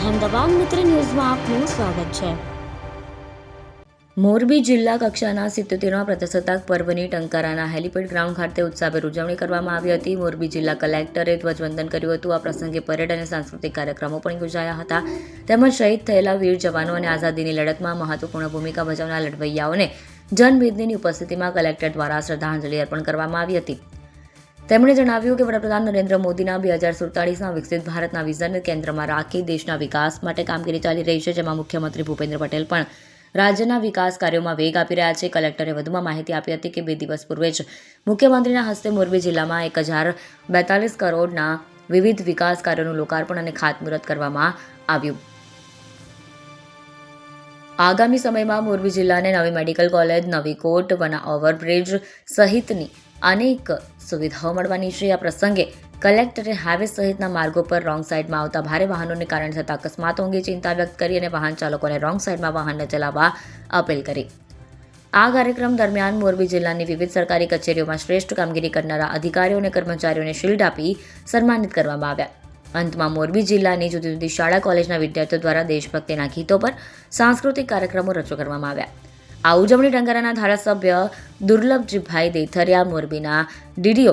અહેમદાબાદ મિત્ર ન્યૂઝમાં આપનું સ્વાગત છે. મોરબી જિલ્લા કક્ષાના સિત્તોતેરમા પ્રજાસત્તાક પર્વની ટંકારાના હેલિપેડ ગ્રાઉન્ડ ખાતે ઉત્સાહભેર ઉજવણી કરવામાં આવી હતી. મોરબી જિલ્લા કલેક્ટરે ધ્વજવંદન કર્યું હતું. આ પ્રસંગે પરેડ અને સાંસ્કૃતિક કાર્યક્રમો પણ યોજાયા હતા. તેમજ શહીદ થયેલા વીર જવાનો અને આઝાદીની લડતમાં મહત્વપૂર્ણ ભૂમિકા ભજવનાર લડવૈયાઓને જનમેદનીની ઉપસ્થિતિમાં કલેક્ટર દ્વારા શ્રદ્ધાંજલિ અર્પણ કરવામાં આવી હતી. તેમણે જણાવ્યું કે વડાપ્રધાન નરેન્દ્ર મોદીના બે હજાર સુડતાળીસના વિકસિત ભારતના વિઝનને કેન્દ્રમાં રાખી દેશના વિકાસ માટે કામગીરી ચાલી રહી છે, જેમાં મુખ્યમંત્રી ભૂપેન્દ્ર પટેલ પણ રાજ્યના વિકાસ કાર્યોમાં વેગ આપી રહ્યા છે. કલેક્ટરે વધુમાં માહિતી આપી હતી કે બે દિવસ પૂર્વે જ મુખ્યમંત્રીના હસ્તે મોરબી જિલ્લામાં એક હજાર બેતાલીસ કરોડના વિવિધ વિકાસ કાર્યોનું લોકાર્પણ અને ખાતમુહૂર્ત કરવામાં આવ્યું. આગામી સમયમાં મોરબી જિલ્લાને નવી મેડિકલ કોલેજ, નવી કોર્ટ, વના ઓવરબ્રિજ સહિતની અનેક સુવિધાઓ મળવાની છે. આ પ્રસંગે કલેક્ટરે હાઈવે સહિતના માર્ગો પર રોંગ સાઈડમાં આવતા ભારે વાહનોને કારણે થતા અકસ્માતો અંગે ચિંતા વ્યક્ત કરી અને વાહન ચાલકોને રોંગ સાઈડમાં વાહન ન ચલાવવા અપીલ કરી. આ કાર્યક્રમ દરમિયાન મોરબી જિલ્લાની વિવિધ સરકારી કચેરીઓમાં શ્રેષ્ઠ કામગીરી કરનારા અધિકારીઓ અને કર્મચારીઓને શિલ્ડ આપી સન્માનિત કરવામાં આવ્યા. અંતમાં મોરબી જિલ્લાની જુદી જુદી શાળા, કોલેજના વિદ્યાર્થીઓ દ્વારા દેશભક્તિના ગીતો પર સાંસ્કૃતિક કાર્યક્રમો રજૂ કરવામાં આવ્યા. આ ઉજવણી ટંકારાના ધારાસભ્ય દુર્લભજીભાઈ દેથરિયા મોરબીના ડીડીઓ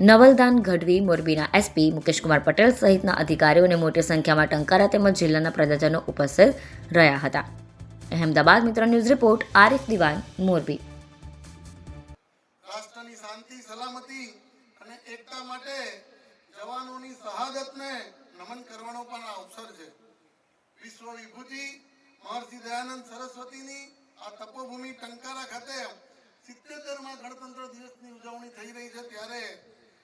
નવલદાન ગઢવી મોરબીના એસપી મુકેશકુમાર પટેલ સહિતના અધિકારીઓને મોટી સંખ્યામાં ટંકારા તેમજ જિલ્લાના પ્રજાજનો ઉપસ્થિત રહ્યા હતા. અહેમદાબાદ મિત્ર ન્યૂઝ રિપોર્ટ, આરિફ દિવાન, મોરબી. રાષ્ટ્રની શાંતિ, સલામતી અને એકતા માટે જવાનોની શહાદતને નમન કરવાનો પણ અવસર છે. વિશ્વ વિભૂતિ મહર્ષિ દયાનંદ સરસ્વતીની આ તપોભૂમિ ટંકારા ખાતે સિત્તેતરમાં ગણતંત્ર દિવસની ઉજવણી થઈ રહી છે. ત્યારે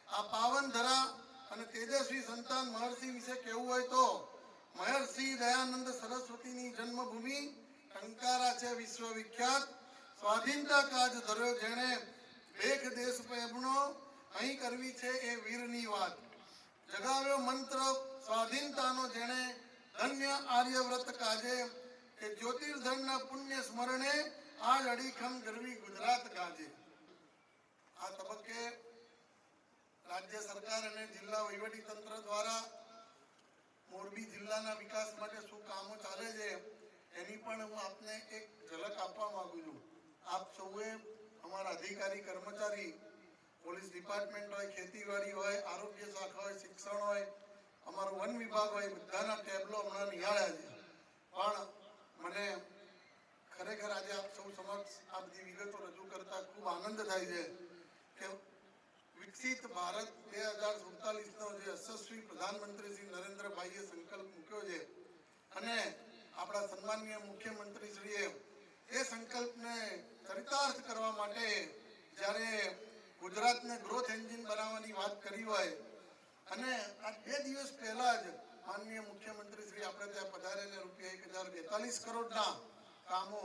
આ પાવન ધરા અને તેજસ્વી સંતાન મહર્ષિ વિશે કહેવું હોય તો મહર્ષિ દયાનંદ સરસ્વતીની જન્મભૂમિ ટંકારા છે વિશ્વ વિખ્યાત સ્વાધીનતા કાજ ધર્યો જેણે ભેખ દેશ પ્રેમનો અહીં કરવી છે એ વીરની વાત. જગાવ્યો મંત્ર સ્વાધીનતાનો જેણે ધન્ય આર્યવ્રત કાજે એ જ્યોતિર્ધનના પુણ્ય સ્મરણે આજ અડીખમ ગરવી ગુજરાત કાજે આ તબક્કે રાજ્ય સરકાર અને જિલ્લા વહીવટી તંત્ર દ્વારા મોરબી જિલ્લાના વિકાસ માટે શું કામો ચાલે છે, એની પણ હું આપને એક ઝલક આપવા માંગુ છું. આપ સૌએ અમારા અધિકારી, કર્મચારી, પોલીસ ડિપાર્ટમેન્ટ હોય, ખેતીવાડી હોય, આરોગ્ય શાખા હોય, શિક્ષણ હોય, અમારો વન વિભાગ હોય, બધાના ટેબલો હમણાં નિહાળ્યા છે. પણ આ બધી વિગતો રજૂ કરતા ખૂબ આનંદ થાય છે કે વિકસિત ભારત બે હજાર સુડતાલીસનો જે યશસ્વી પ્રધાનમંત્રી શ્રી નરેન્દ્રભાઈએ સંકલ્પ મૂક્યો છે અને આપણા સન્માનીય મુખ્યમંત્રીશ્રીએ એ સંકલ્પને ચરિતાર્થ કરવા માટે જ્યારે ગુજરાતને ગ્રોથ એન્જિન બનાવવાની વાત કરી હોય અને આ બે દિવસ પહેલા જ માનનીય મુખ્યમંત્રી શ્રી આપણે ત્યાં પધારેને રૂપિયા એક હજાર બેતાલીસ કરોડના કામો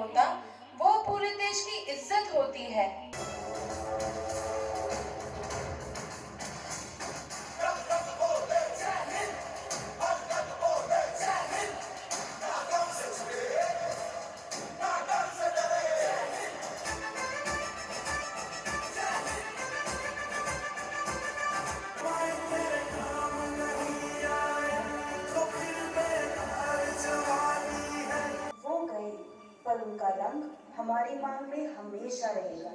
होता वो पूरे देश की इज्जत होती है पर उनका रंग हमारी मांग में हमेशा रहेगा